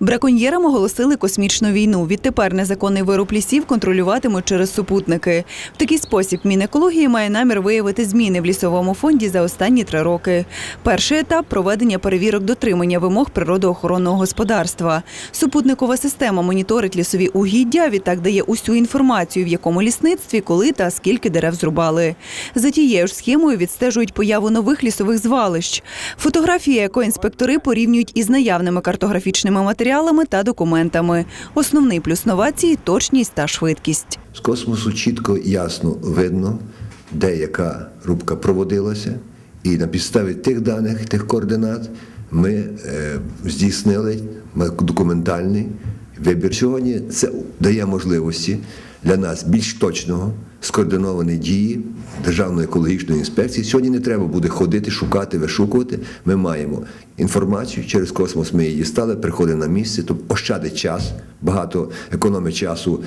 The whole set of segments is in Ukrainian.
Браконьєрам оголосили космічну війну. Відтепер незаконний вируб лісів контролюватимуть через супутники. В такий спосіб Мінекології має намір виявити зміни в лісовому фонді за останні три роки. Перший етап проведення перевірок дотримання вимог природоохоронного господарства. Супутникова система моніторить лісові угіддя, відтак дає усю інформацію, в якому лісництві, коли та скільки дерев зрубали. За тією ж схемою відстежують появу нових лісових звалищ. Фотографії екоінспектори порівнюють із наявними картографічними матеріалами та документами. Основний плюс новації точність та швидкість. З космосу чітко ясно видно, де яка рубка проводилася, і на підставі тих даних, тих координат ми е, здійснили документальний вибір. Сьогодні це дає можливості для нас більш точного скоординованої дії Державної екологічної інспекції. Сьогодні не треба буде ходити, шукати, вишукувати. Ми маємо інформацію через космос. Ми її дістали, приходить на місце, тобто ощадить час, багато економить часу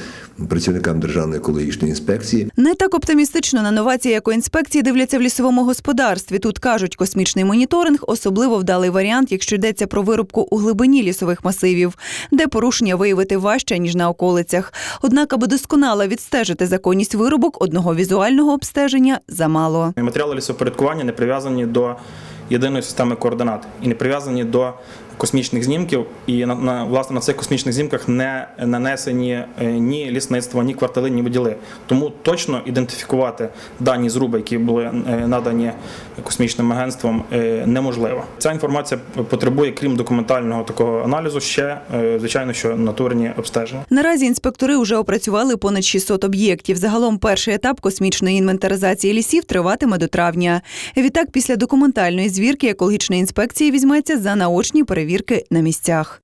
працівникам Державної екологічної інспекції. Не так оптимістично на новації екоінспекції дивляться в лісовому господарстві. Тут кажуть, космічний моніторинг особливо вдалий варіант, якщо йдеться про вирубку у глибині лісових масивів, де порушення виявити важче ніж на околицях. Однак, аби досконало відстежити законність вирубок, одного візуального обстеження замало. Матеріали лісопорядкування не прив'язані до єдиної системи координат і не прив'язані до космічних знімків. І на, на власне на цих космічних знімках не нанесені е, ні лісництво, ні квартали, ні виділи. Тому точно ідентифікувати дані зруби, які були е, надані космічним агентством, е, неможливо. Ця інформація потребує, крім документального такого аналізу, ще звичайно, що натурні обстеження. Наразі інспектори вже опрацювали понад 600 об'єктів. Загалом перший етап космічної інвентаризації лісів триватиме до травня. Відтак, після документальної звірки екологічної інспекції візьметься за наочні перевірки на місцях.